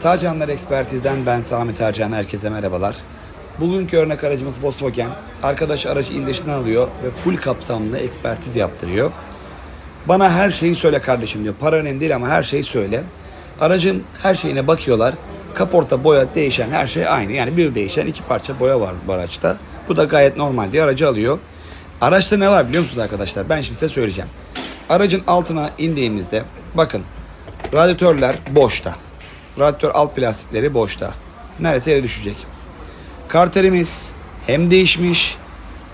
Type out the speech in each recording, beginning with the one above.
Tarcanlar Ekspertiz'den ben Sami Tarcan. Herkese merhabalar. Bugünkü örnek aracımız Volkswagen. Arkadaş aracı il dışından alıyor ve full kapsamlı ekspertiz yaptırıyor. Bana her şeyi söyle kardeşim diyor. Para önemli değil ama her şeyi söyle. Aracın her şeyine bakıyorlar. Kaporta, boya değişen her şey aynı. Yani bir değişen iki parça boya var bu araçta. Bu da gayet normal diye aracı alıyor. Araçta ne var biliyor musunuz arkadaşlar? Ben şimdi size söyleyeceğim. Aracın altına indiğimizde bakın radyatörler boşta. Radyatör alt plastikleri boşta. Neredeyse yere düşecek. Karterimiz hem değişmiş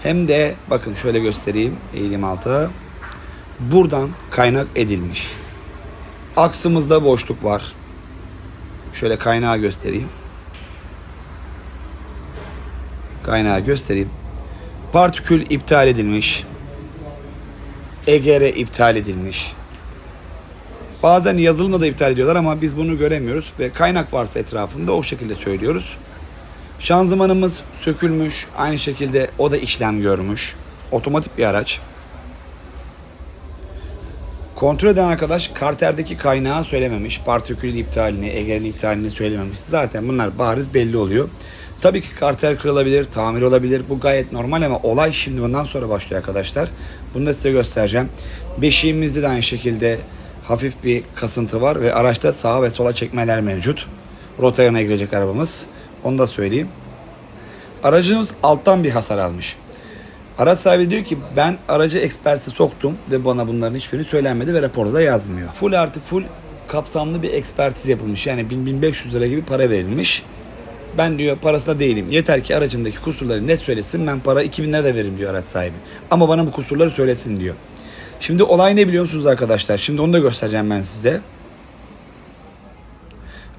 hem de bakın şöyle göstereyim eğilim altı. Buradan kaynak edilmiş. Aksımızda boşluk var. Şöyle kaynağı göstereyim. Kaynağı göstereyim. Partikül iptal edilmiş. EGR iptal edilmiş. Bazen yazılımla da iptal ediyorlar ama biz bunu göremiyoruz ve kaynak varsa etrafında o şekilde söylüyoruz. Şanzımanımız sökülmüş. Aynı şekilde o da işlem görmüş. Otomatik bir araç. Kontrol eden arkadaş karterdeki kaynağı söylememiş. Partikülün iptalini, egerin iptalini söylememiş. Zaten bunlar bariz belli oluyor. Tabii ki karter kırılabilir, tamir olabilir. Bu gayet normal ama olay şimdi bundan sonra başlıyor arkadaşlar. Bunu da size göstereceğim. Beşiğimizde de aynı şekilde hafif bir kasıntı var ve araçta sağa ve sola çekmeler mevcut. Rota yerine girecek arabamız. Onu da söyleyeyim. Aracımız alttan bir hasar almış. Araç sahibi diyor ki ben aracı ekspertize soktum ve bana bunların hiçbirini söylenmedi ve raporda da yazmıyor. Full artı full kapsamlı bir ekspertiz yapılmış. Yani 1000-1500 lira gibi para verilmiş. Ben diyor parasına değilim. Yeter ki aracındaki kusurları ne söylesin ben para 2000 lira da veririm diyor araç sahibi. Ama bana bu kusurları söylesin diyor. Şimdi olay ne biliyor musunuz arkadaşlar? Şimdi onu da göstereceğim ben size.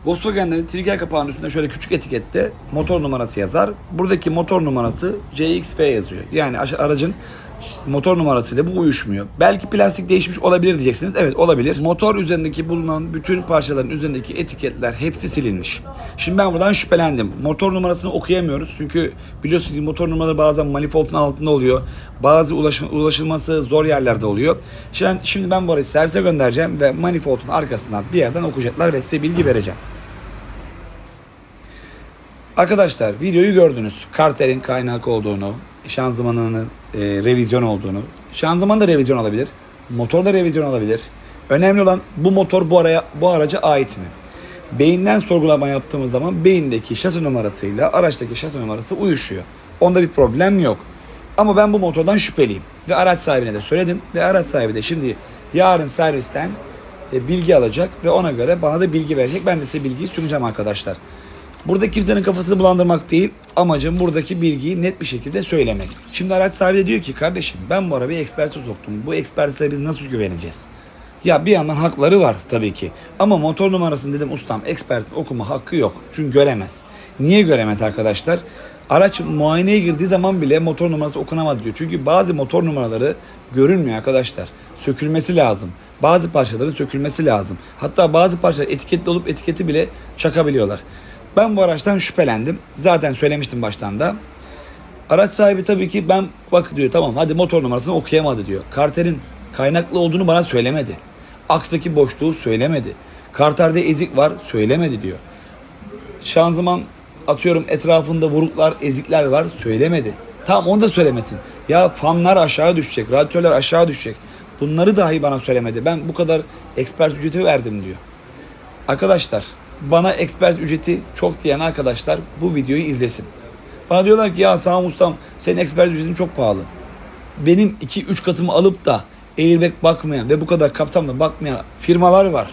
Volkswagen'lerin trigger kapağının üstünde şöyle küçük etikette motor numarası yazar. Buradaki motor numarası CXF yazıyor. Yani aracın motor numarasıyla bu uyuşmuyor. Belki plastik değişmiş olabilir diyeceksiniz. Evet olabilir. Motor üzerindeki bulunan bütün parçaların üzerindeki etiketler hepsi silinmiş. Şimdi ben buradan şüphelendim. Motor numarasını okuyamıyoruz. Çünkü biliyorsunuz ki motor numaraları bazen manifoldun altında oluyor. Bazı ulaşım, ulaşılması zor yerlerde oluyor. Şimdi, şimdi ben bu aracı servise göndereceğim ve manifoldun arkasından bir yerden okuyacaklar ve size bilgi vereceğim. Arkadaşlar videoyu gördünüz. Karterin kaynak olduğunu, şanzımanının e, revizyon olduğunu. Şanzıman da revizyon olabilir. Motor da revizyon olabilir. Önemli olan bu motor bu araya bu araca ait mi? Beyinden sorgulama yaptığımız zaman beyindeki şasi numarasıyla araçtaki şasi numarası uyuşuyor. Onda bir problem yok. Ama ben bu motordan şüpheliyim. Ve araç sahibine de söyledim. Ve araç sahibi de şimdi yarın servisten e, bilgi alacak ve ona göre bana da bilgi verecek. Ben de size bilgiyi sunacağım arkadaşlar. Burada kimsenin kafasını bulandırmak değil. Amacım buradaki bilgiyi net bir şekilde söylemek. Şimdi araç sahibi de diyor ki kardeşim ben bu arabayı ekspertize soktum. Bu ekspertize biz nasıl güveneceğiz? Ya bir yandan hakları var tabii ki. Ama motor numarasını dedim ustam ekspertiz okuma hakkı yok. Çünkü göremez. Niye göremez arkadaşlar? Araç muayeneye girdiği zaman bile motor numarası okunamadı diyor. Çünkü bazı motor numaraları görünmüyor arkadaşlar. Sökülmesi lazım. Bazı parçaların sökülmesi lazım. Hatta bazı parçalar etiketli olup etiketi bile çakabiliyorlar. Ben bu araçtan şüphelendim. Zaten söylemiştim baştan da. Araç sahibi tabii ki ben bak diyor tamam hadi motor numarasını okuyamadı diyor. Karterin kaynaklı olduğunu bana söylemedi. Akstaki boşluğu söylemedi. Karterde ezik var söylemedi diyor. Şanzıman atıyorum etrafında vuruklar, ezikler var söylemedi. Tamam onu da söylemesin. Ya fanlar aşağı düşecek, radyatörler aşağı düşecek. Bunları dahi bana söylemedi. Ben bu kadar ekspert ücreti verdim diyor. Arkadaşlar bana ekspert ücreti çok diyen arkadaşlar bu videoyu izlesin. Bana diyorlar ki ya Sami Ustam senin ekspert ücretin çok pahalı. Benim 2-3 katımı alıp da airbag bakmayan ve bu kadar kapsamlı bakmayan firmalar var.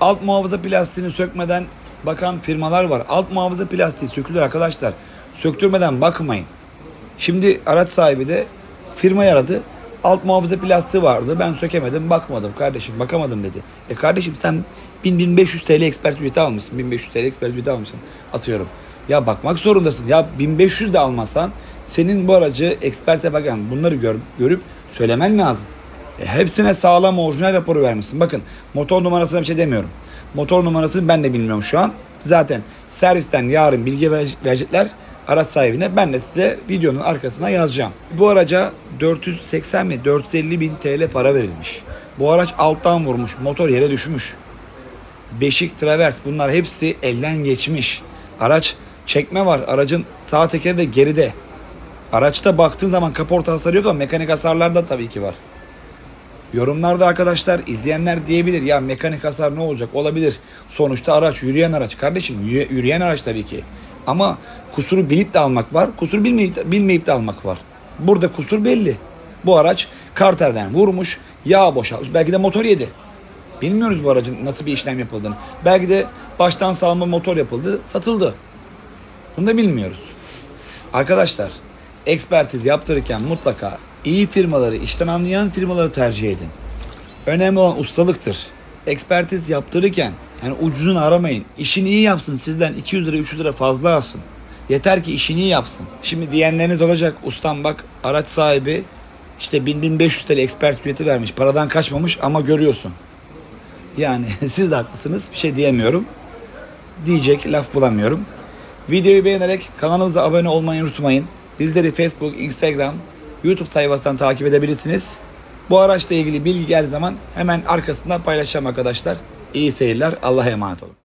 Alt muhafaza plastiğini sökmeden bakan firmalar var. Alt muhafaza plastiği sökülür arkadaşlar. Söktürmeden bakmayın. Şimdi araç sahibi de firmayı aradı. Alt muhafaza plastiği vardı. Ben sökemedim, bakmadım kardeşim, bakamadım dedi. E kardeşim sen 1000-1500 TL ekspert ücreti almışsın. 1500 TL ekspert ücreti almışsın. Atıyorum. Ya bakmak zorundasın. Ya 1500 de almasan senin bu aracı eksperte bakan bunları gör, görüp söylemen lazım. E, hepsine sağlam orijinal raporu vermişsin. Bakın motor numarasına bir şey demiyorum. Motor numarasını ben de bilmiyorum şu an. Zaten servisten yarın bilgi ver- verecekler araç sahibine. Ben de size videonun arkasına yazacağım. Bu araca 480 mi 450 bin TL para verilmiş. Bu araç alttan vurmuş. Motor yere düşmüş. Beşik, travers bunlar hepsi elden geçmiş. Araç çekme var. Aracın sağ tekeri de geride. Araçta baktığın zaman kaporta hasarı yok ama mekanik hasarlar da tabii ki var. Yorumlarda arkadaşlar izleyenler diyebilir ya mekanik hasar ne olacak olabilir. Sonuçta araç yürüyen araç kardeşim yürü- yürüyen araç tabii ki. Ama kusuru bilip de almak var kusur bilmeyip, bilmeyip de almak var. Burada kusur belli. Bu araç karterden vurmuş yağ boşalmış belki de motor yedi. Bilmiyoruz bu aracın nasıl bir işlem yapıldığını. Belki de baştan sağlama motor yapıldı satıldı. Bunu da bilmiyoruz. Arkadaşlar ekspertiz yaptırırken mutlaka iyi firmaları, işten anlayan firmaları tercih edin. Önemli olan ustalıktır. Ekspertiz yaptırırken yani ucuzunu aramayın. İşini iyi yapsın sizden 200 lira 300 lira fazla alsın. Yeter ki işini iyi yapsın. Şimdi diyenleriniz olacak ustam bak araç sahibi işte 1000-1500 TL ekspert ücreti vermiş. Paradan kaçmamış ama görüyorsun. Yani siz de haklısınız. Bir şey diyemiyorum. Diyecek laf bulamıyorum. Videoyu beğenerek kanalımıza abone olmayı unutmayın. Bizleri Facebook, Instagram, YouTube sayfasından takip edebilirsiniz. Bu araçla ilgili bilgi geldiği zaman hemen arkasından paylaşacağım arkadaşlar. İyi seyirler. Allah'a emanet olun.